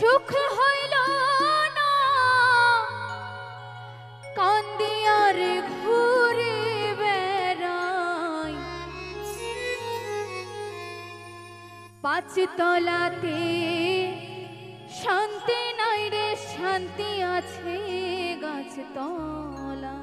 সুখ হইল না। কান্দিয়ার ঘুরে বেড়াই। পাঁচ তলাতে শান্তি নাই রে, শান্তি আছে গাছ তলা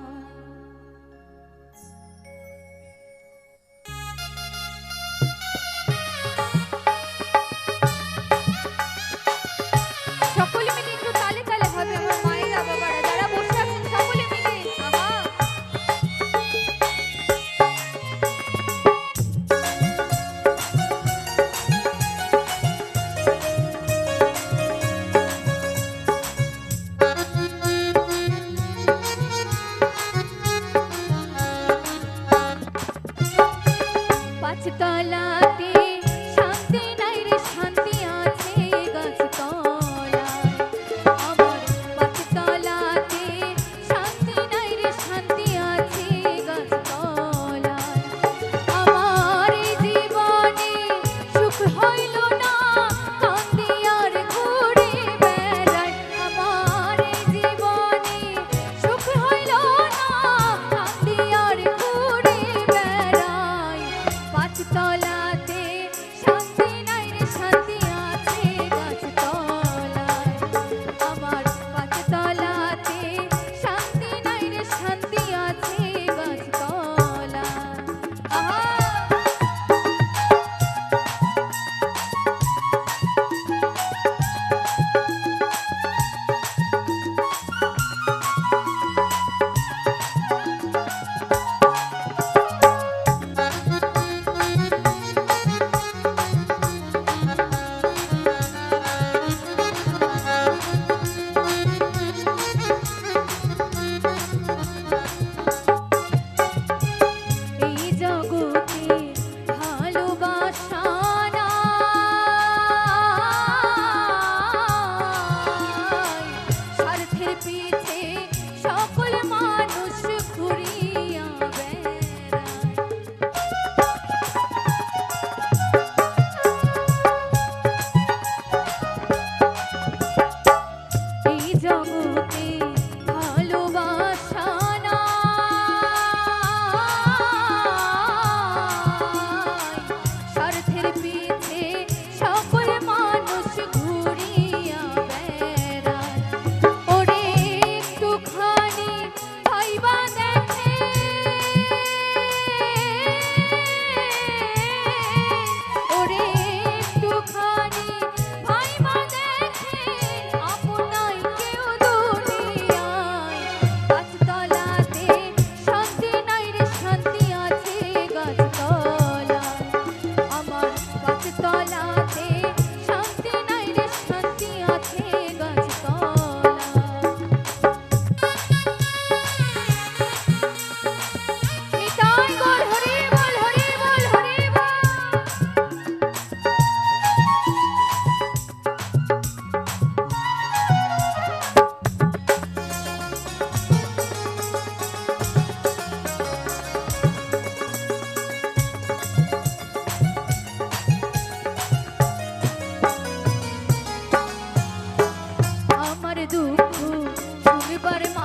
everybody